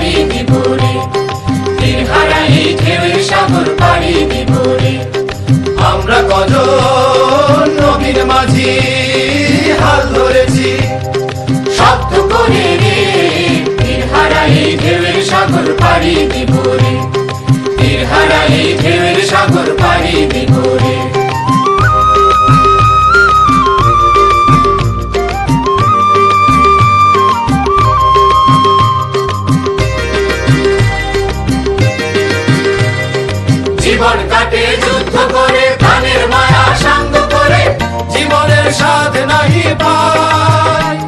পাড়ি দিবরে তীর হারাই ঢেউয়ের সাগর পাড়ি দিবরে আমরা কজন নবীর মাঝি, হাল ধরেছি। শব্দ করে রে, তীর হারাই ঢেউয়ের সাগর পাড়ি দিবরে তীর হারাই ঢেউয়ের সাগর পাড়ি দিবরে জীবনের স্বাদ নাই পায়।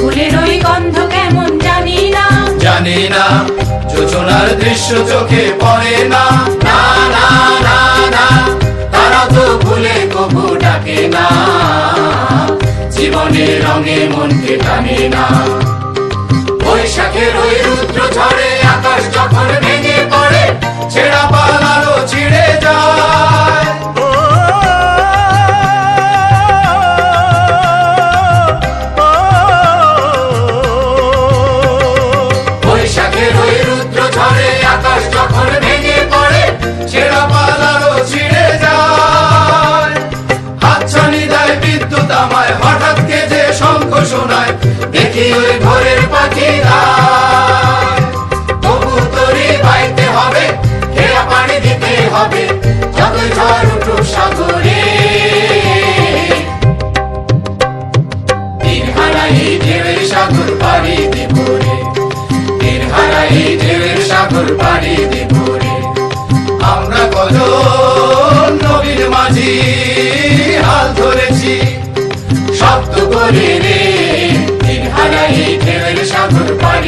ফুলের ওই গন্ধ কেমন জানি না। জানি না, যোজনার দৃশ্য চোখে পড়ে না। না না না না, তারা তো ভুলে কবু ডাকে না। জীবনের রঙে মনকে টানে না। বৈশাখের ওই রুদ্র ঝড়ে আকাশ যখন ভেঙে পড়ে, ছেঁড়া পালারও ছিঁড়ে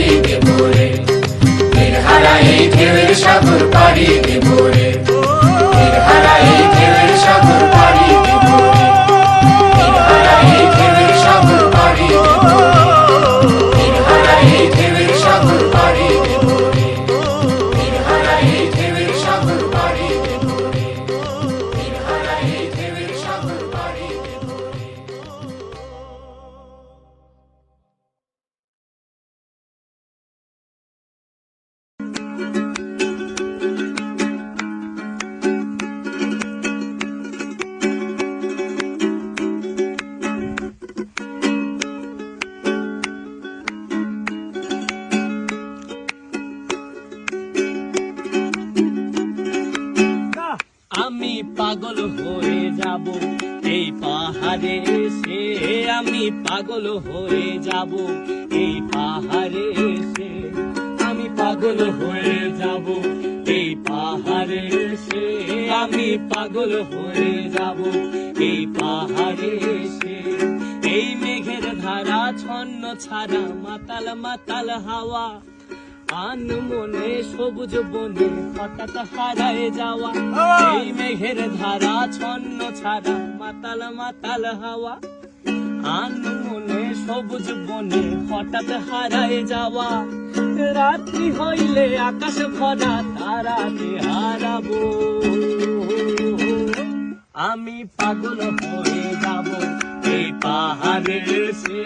পাড়ি দিব রে তীর হারাই ঢেউয়ের সাগর পাড়ি দিব রে পাগল হয়ে যাব। এই পাহাড়ে সে আমি পাগল হয়ে যাব। এই পাহাড়ে সে আমি পাগল হয়ে যাব। এই পাহাড়ে সে আমি পাগল হয়ে যাব। এই পাহাড়ে সে এই মেঘের ধারা ছন্ন ছাড়া মাতাল মাতাল হাওয়া আন মনে সবুজ বনে হঠাৎ হারায় যাওয়া। এই মেঘের ধারা ছন্ন ছাড়া মাতাল মাতাল হাওয়া। আন মনে সবুজ বনে হঠাৎ হারায় যাওয়া। রাত্রি হইলে আকাশ ভরা তারাকে হারাবো আমি পাগল হয়ে যাব। এই পাহাড়ের সে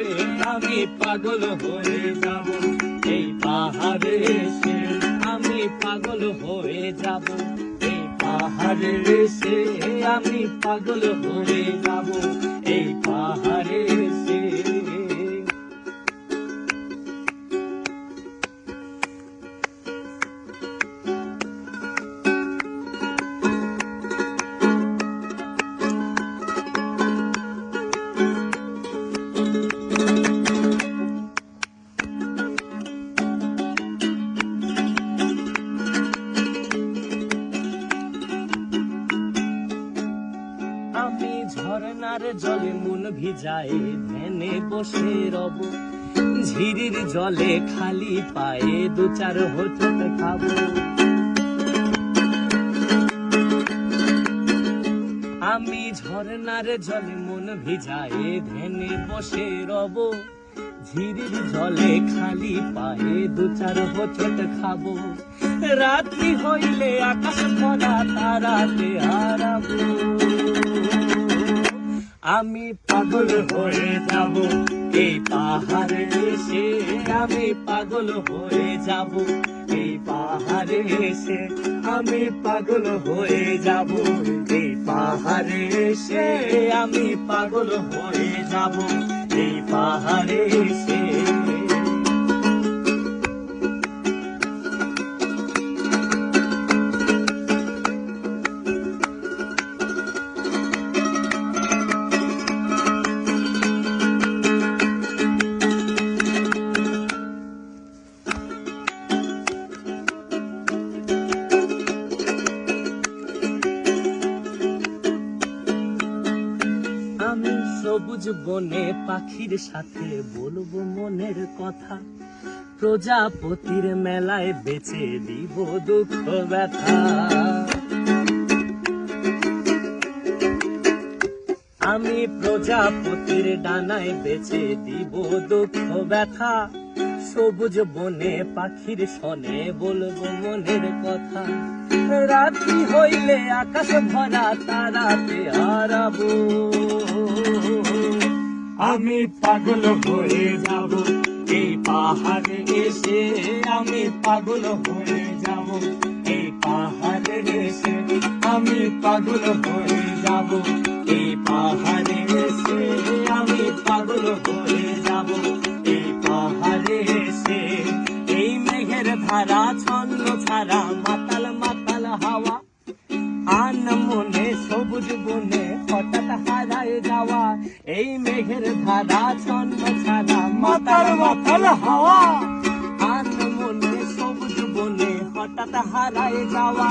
আমি পাগল হয়ে যাব। এই পাহাড়ে সে আমি পাগল হয়ে যাব। এই পাহাড়ের সে আমি পাগল হয়ে যাব। এই পাহাড়ে ভিজায় ধ্যানে বসে রব। ঝিরির জলে খালি পায়ে দু চার হোঁচট খাব। আমি ঝর্ণার জলে মন ভিজায় ধ্যানে বসে রব। ঝিরির জলে খালি পায়ে দু চার হোঁচট খাব। রাত্রি হইলে আকাশ ভরা তারাতে হারাবো আমি পাগল হয়ে যাব। এই পাহাড়ে এসে আমি পাগল হয়ে যাব। এই পাহাড়ে এসে আমি পাগল হয়ে যাব। এই পাহাড়ে এসে আমি পাগল হয়ে যাব। এই পাহাড়ে এসে পাখির সাথে বলব মনের কথা। প্রজাপতির মেলায় বেচে দিব দুঃখ ব্যথা। আমি প্রজাপতির ডানায় বেচে দিব দুঃখ ব্যথা। সবুজ বনে পাখির সনে বলব মনের কথা। রাত্রি হইলে আকাশ ভরা তারাতে হারাবো। আমি পাগল হয়ে যাব। এই পাহাড়ে এসে আমি পাগল হয়ে যাব। এই পাহাড়ে এসে আমি পাগল হয়ে যাব। এই পাহাড়ে এসে আমি পাগল হয়ে যাব। এই পাহাড়ে এসে এই মেঘের ধারা ছন্ন ছাড়া ধারা ছন্ন ছাড়া মাতাল মাতাল হাওয়া। আন মনে সবুজ বনে হঠাৎ হারায় যাওয়া।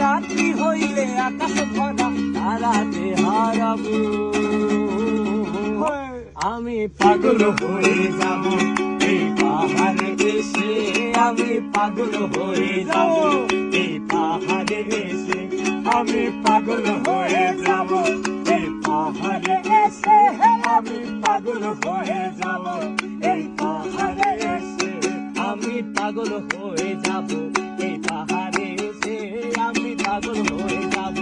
রাত্রি হইলে আকাশ ভরা তারাতে হারাবো। আমি পাগল হয়ে যাব এই পাহাড়ে এসে আমি পাগল হয়ে যাব এই পাহাড়ে এসে আমি পাগল হয়ে যাব এই পাহাড়ে আমি পাগল হয়ে যাব, এই পাহাড়ে এসে আমি পাগল হয়ে যাব, এই পাহাড়ে এসে আমি পাগল হয়ে যাব,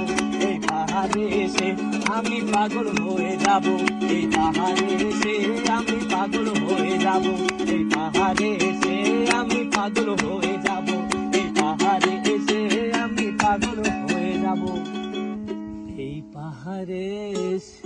এই পাহাড়ে এসে আমি পাগল হয়ে যাব, এই পাহাড়ে এসে আমি পাগল হয়ে যাব, এই পাহাড়ে এসে আমি পাগল হয়ে যাব, এই পাহাড়ে এসে আমি পাগল হয়ে যাব। এই পাহাড়ে এসে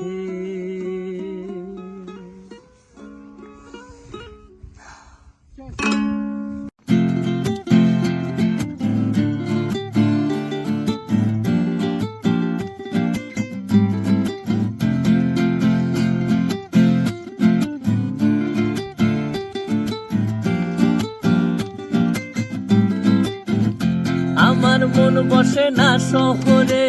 মন বসে না শহরে,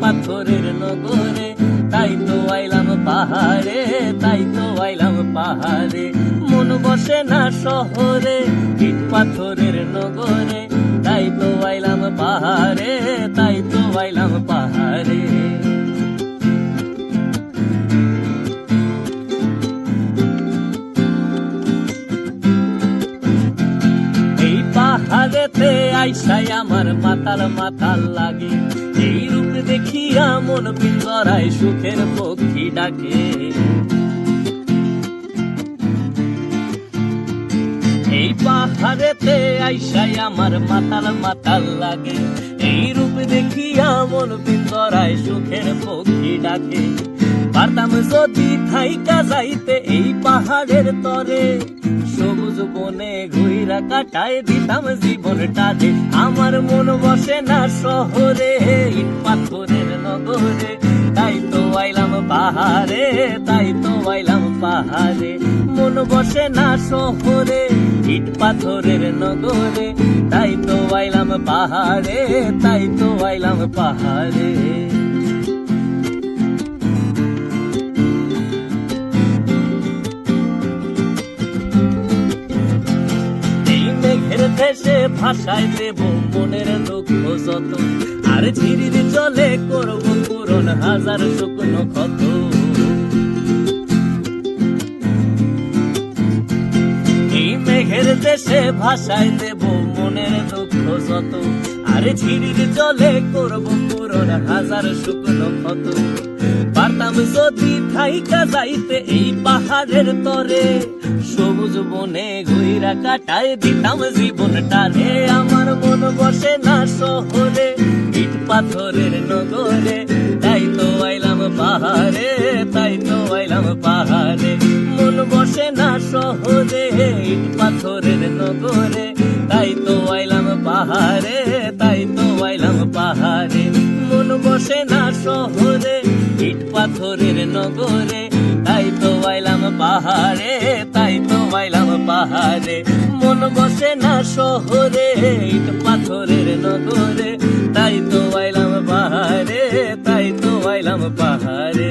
পাথরের নগরে। তাই তো আইলাম পাহাড়ে, তাই তো আইলাম পাহাড়ে। মন বসে না শহরে, ইট পাথরের নগরে। তাই তো আইলাম পাহাড়ে, তাই তো আইলাম পাহাড়ে। আইসাই আমার মাতাল মাতাল লাগে। এই রূপ দেখিয়া মন পিঞ্জরায় সুখের পক্ষী ডাকে। এই পাহাড়েতে আইসাই আমার মাতাল মাতাল লাগে। এই রূপ দেখিয়া মন পিঞ্জরায় সুখের পক্ষী ডাকে। পারতাম যদি থাইকা যাইতে এই পাহাড়ের তরে। বনে ঘুইরা কাটায় দিতাম জীবনটাতে আমার মন বসে না শহরে, ইট পাথরের নগরে। তাই তো আইলাম পাহাড়ে, তাই তো আইলাম পাহাড়ে। মন বসে না শহরে, ইট পাথরের নগরে। তাই তো আইলাম পাহাড়ে, তাই তো আইলাম পাহাড়ে। ভাষায় দেব মনের দুঃখ যত আর ঝিরির জলে করব পূরণ হাজার শুকনো ক্ষত। শেষে ভাষায় দেব মনের দুঃখ যত আরে ঝিরির জলে করব পুরন হাজার শুকনো ক্ষত। পারতাম যদি থাইকা যাইতে এই পাহাড়ের তরে, সবুজ বনে ঘুইরা কাটায় দিতাম জীবনটা রে। আমার মন বসে না শহরে, ইট পাথরের নগরে। তাই তো আইলাম পাহাড়ে, তাই তো আইলাম পাহাড়ে। মন বসে না শহরে, ইট পাথরের নগরে। তাই তো আইলাম পাহাড়ে পাথরের নগরে, তাই তো আইলাম পাহাড়ে, তাই তো আইলাম পাহাড়ে। মন বসে না শহরে, ইট পাথরের নগরে, তাই তো আইলাম পাহাড়ে, তাই তো আইলাম পাহাড়ে।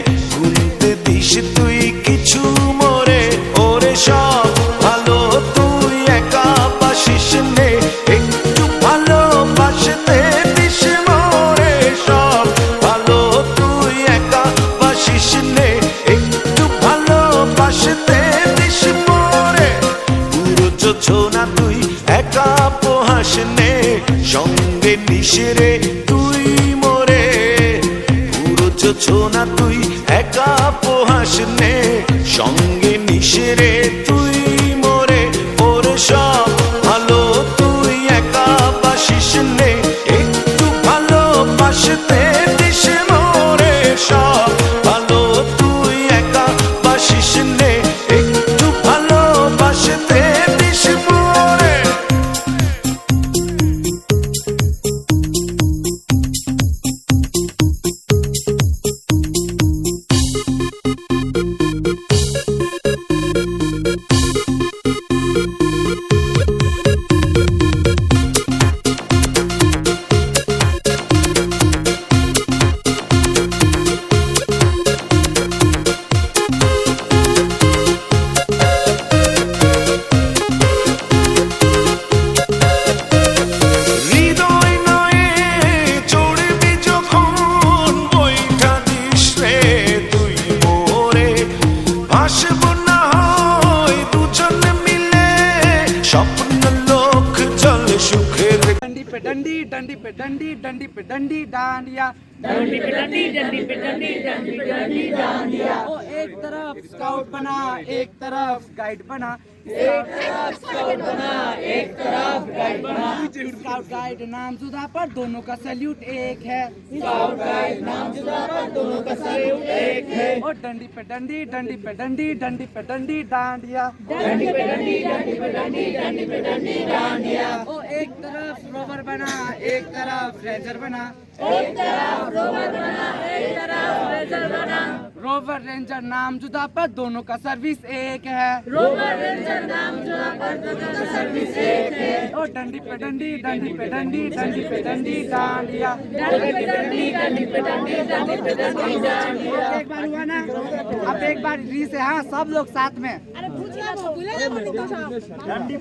পোহাস নে সঙ্গে নিশেরে তুই মরে। পুরো যোছনা তুই একা পোহাস নে সঙ্গে নিস गाइड बना। एक तरफ़ स्काउट बना एक तरफ़ गाइड बना। स्काउट गाइड नाम जुदा पर दोनों का सैल्यूट एक है। स्काउट गाइड नाम जुदा पर दोनों का सैल्यूट एक है। और डंडी पे डंडी डंडी पे डंडी डंडी पे डंडी डांडिया। डंडी पे डंडी डंडी पे डंडी डंडी पे डंडी डांडिया। एक तरफ़ रोवर बना एक तरफ़ रेंजर बना। एक तरफ़ रोवर बना एक तरफ़ रेजर बना। रोवर रेंजर नाम जुदा पर दोनों का सर्विस एक है। रोवर रेंजर नाम जुदा पर दोनों का सर्विस एक है। ओ डंडी पे डंडी डंडी पे डंडी डंडी पे डंडी डांडिया। डंडी पे डंडी डंडी पे डंडी डंडी पे डंडी डांडिया। एक बार हुआ ना अब एक बार री से हाँ सब लोग साथ में। खाली डंडी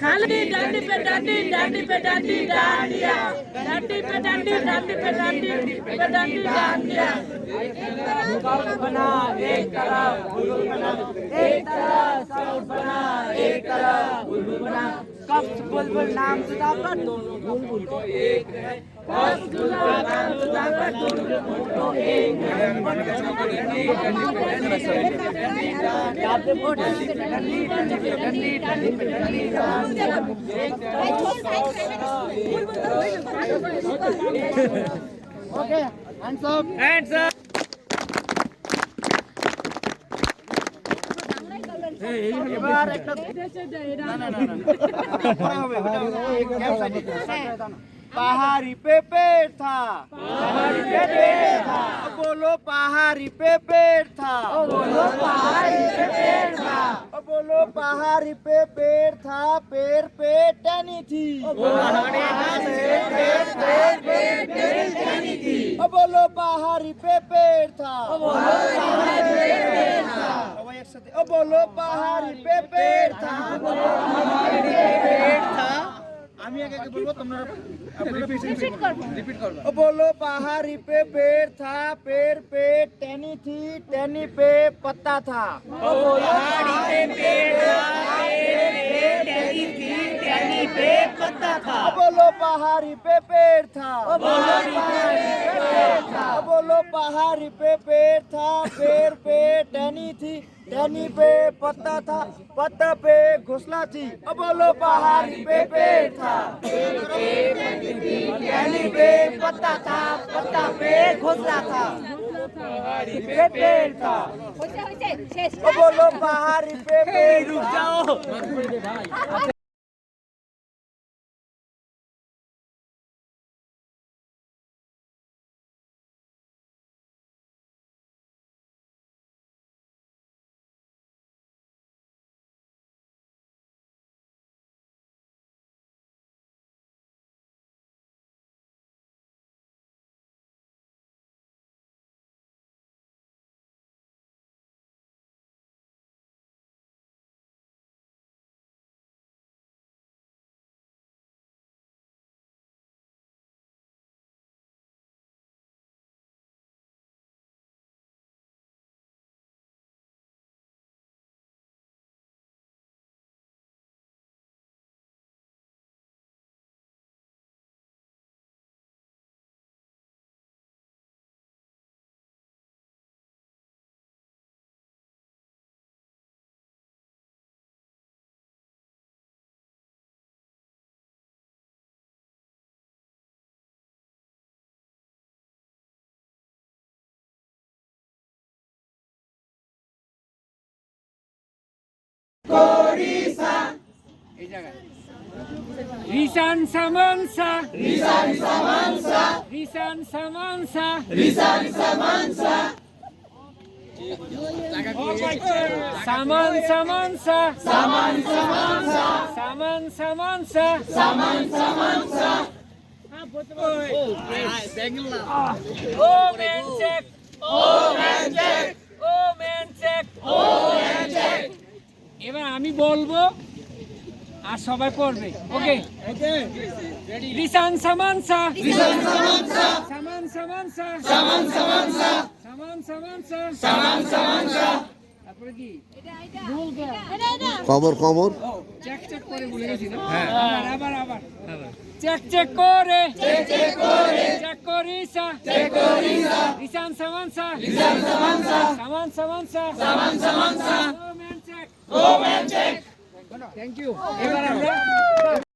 डंडी पे डंडी डांडिया पे डंडी डंडी पे डंडी पे डंडी डांडिया बना एक तरफ़ बना एक तरफ़ बना कफ बुलबुल नाम जुदा पर दोनों का फ़ोटो एक है। कफ बुलबुल नाम जुदा पर दोनों का फ़ोटो एक है। याद से फ़ोटो डंडी पे डंडी डंडी पे डंडी डंडी पे डंडी okay hands up hands up এবার একটা না না না না পরে হবে ওটা হবে पहाड़ी पे पेड़ था पहाड़ी पे पेड़ था बोलो पहाड़ी पे पेड़ था बोलो पहाड़ी पे पेड़ था बोलो पहाड़ी पे पेड़ था पेड़ पे टहनी थी ओ बोलो पहाड़ी पे पेड़ था সবাই একসাথে ও বলো পাহাড়ি পে পেড় থা পেড় থা আমি আগে আগে বলবো তোমরা রিপিট করবে ও বলো पहाड़ी पे पेड़ था पेड़ पे टहनी थी टहनी पे पत्ता था ओ पहाड़ी पे पेड़ था पेड़ पे टहनी थी टहनी पे पत्ता था ओ बोलो पहाड़ी पे पेड़ था। बोलो पहाड़ी पे पेड़ था। पेड़ पे टहनी थी। टहनी पे पत्ता था। पत्ता पे घोसला थी। बोलो पहाड़ी पे पेड़ था। टहनी पे पत्ता था। पत्ता पे घोसला था। पहाड़ी पे पेड़ था। बोलो पहाड़ी पे पेड़ रुक जाओ। রিসান সামানসা রিসান সামানসা রিসান সামানসা রিসান সামানসা সামান সামানসা সামান সামানসা সামান সামানসা সামান সামানসা ও ম্যান চেক ও ম্যান চেক ও ম্যান চেক ও ম্যান চেক এবার আমি বলব আর সবাই করবে। ওকে রিসান সামানসা রিসান সামানসা সামান সামানসা সামান সামানসা সামান সামানসা সামান সামানসা তারপরে কি খবর? খবর চেক চেক করে বলে গেছি না? আবার আবার আবার। চেক চেক করে। চেক চেক করে। চেক করিসা। চেক করিসা। রিসান সামানসা রিসান সামানসা সামান সামানসা সামান সামানসা ও ম্যান চেক ও ম্যান চেক থ্যাংক ইউ এবার আমরা